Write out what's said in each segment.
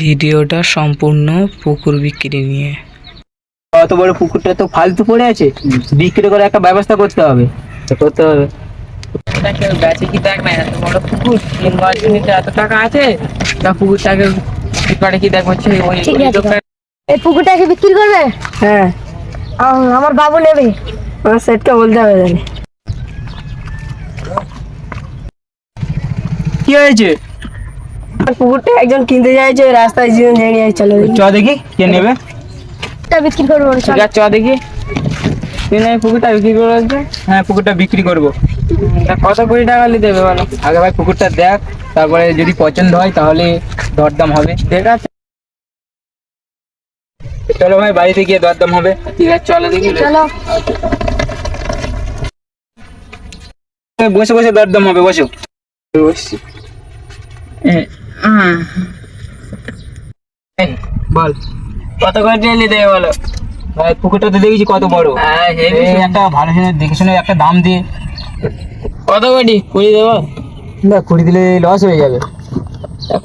ভিডিওটা সম্পূর্ণ পুকুর বিক্রি নিয়ে। অত বড় পুকুরটা তো ফালতু পড়ে আছে বিক্রি করে একটা ব্যবস্থা করতে হবে। তো করতে হবে। বেচে কি এত বড় পুকুর তিন এত টাকা আছে তা পুকুরটাকে কি করে কি দেখ ওই ঠিক ওই আছে। দোকান এই পুকুরটাকে বিক্রি করবে? হ্যাঁ। আমার বাবু নেবে। আমার সেটকে বলতে হবে জানি কি হয়েছে? পুকুরটা একজন কিনতে চাইছে রাস্তায় জীবন চলে চ দেখি কে নেবে? এটা বিক্রি করব চল। ঠিক আছে চ দেখি। তুই না পুকুরটা বিক্রি করে হ্যাঁ পুকুরটা বিক্রি করব। তা কত কোটি টাকা নিয়ে দেবে বলো? আগে ভাই পুকুরটা দেখ তারপরে যদি পছন্দ হয় তাহলে দরদাম হবে। ঠিক আছে। চলো ভাই বাড়িতে গিয়ে দরদাম হবে। ঠিক আছে চলো দেখি। চলো। বসে বসে দরদাম হবে বসো। বসছি। বল। কত দেবে বলো? ভাই পুকুরটা তো দেখেছি কত বড়। হ্যাঁ একটা ভালো শুনে দেখে শুনে একটা দাম দিয়ে। কত কোটি? কুড়ি দেবো? না কুড়ি দিলে লস হয়ে যাবে।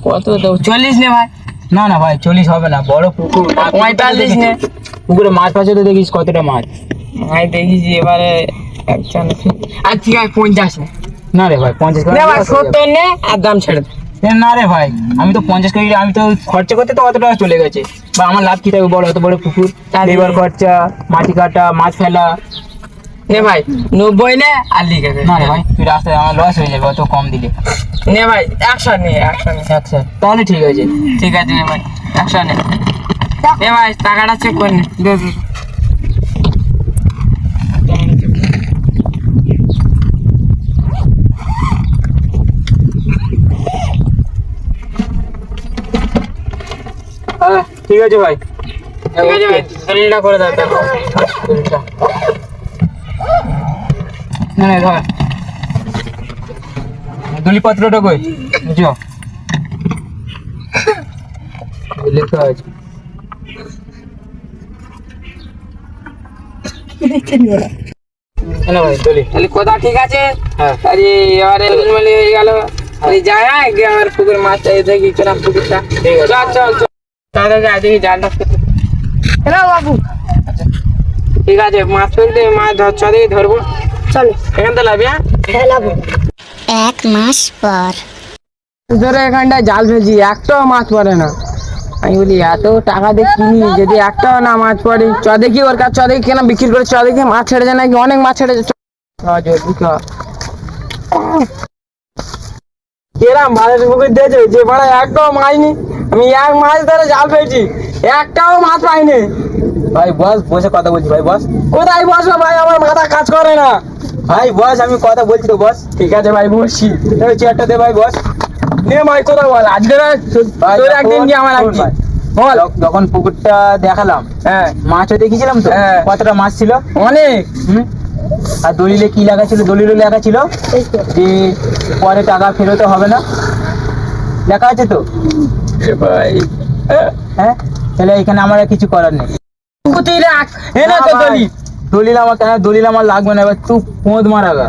কত দেবো? চল্লিশ নে ভাই। না না ভাই চল্লিশ হবে না বড় পুকুর। পঁয়তাল্লিশ নে। পুকুরে মাছ ফাছে তো দেখিস কতটা মাছ। ভাই এবারে আর ঠিক আছে পঞ্চাশ না। রে ভাই পঞ্চাশ। সত্তর নে আর দাম ছেড়ে দে। না রে ভাই আমি তো পঞ্চাশ কেজি আমি তো খরচা করতে তো অত টাকা চলে গেছে। বা আমার লাভ কি থাকবে বড় অত বড় পুকুর লেবার খরচা মাটি কাটা মাছ ফেলা। নে ভাই নব্বই নে আর লিখে না রে ভাই তুই রাস্তায় আমার লস হয়ে যাবে অত কম দিলে। নে ভাই একশো নে একশো নে। আচ্ছা তাহলে ঠিক আছে। ঠিক আছে নে ভাই একশো নে। নে ভাই টাকাটা চেক করে নে। ঠিক আছে ভাই। ঠিক আছে করে দাও তারপর। না না ধর। দলিপত্রটা কই? বুঝো লেখা আছে না ভাই দলি। তাহলে কথা ঠিক আছে? হ্যাঁ। আরে এবারে হয়ে গেল। আরে গিয়ে আমার পুকুর মাছ চাই দেখি কিরম পুকুরটা। চল। দেখি জালটা ফেলে। বাবু? ঠিক আছে মাছ ফেলতে মাছ ধর চ দেখি ধরবো। চলো। এখান থেকে লাভি হ্যাঁ? খেলাবো এক মাস পর। ধরো এখানটায় জাল ফেলছি একটাও মাছ পড়ে না। আমি বলি এত টাকা দিয়ে কিনি যদি একটাও না মাছ পড়ে চ দেখি ওর কাছে চ দেখি কেন বিক্রি করে চ দেখি মাছ ছেড়েছে নাকি অনেক মাছ। চ, জলদি চ। এরম ভালো পুকুর দিয়েছে যে বড় একটাও মাছ নি আমি এক মাছ ধরে জাল ফেলছি একটাও মাছ পাইনি। ভাই বস বসে কথা বলছি ভাই বস। কোথায় বসবো ভাই? আমার মাথা কাজ করে না। ভাই বস আমি কথা বলছি তো বস। ঠিক আছে ভাই বসছি। চেয়ারটা দে ভাই বস। নে ভাই কোথায় বল আজকে তোর যখন- একদিন কি আমার একদিন। ভাই, বল। যখ- যখন পুকুরটা দেখালাম হ্যাঁ। মাছও দেখেছিলাম তো? হ্যাঁ। কতটা মাছ ছিল? অনেক। হুম? আর দলিলে কি লেখা ছিল? দলিলে লেখা ছিল যে পরে টাকা ফেরত হবে না। লেখা আছে তো? ভাই। হ্যাঁ? তাহলে এখানে আমার কিছু করার নেই। কুতি রাখ। এ না ভাই, দলিল আমার কেন? দলিল আমার লাগবে না এবার তুই পোঁদ মারাগা।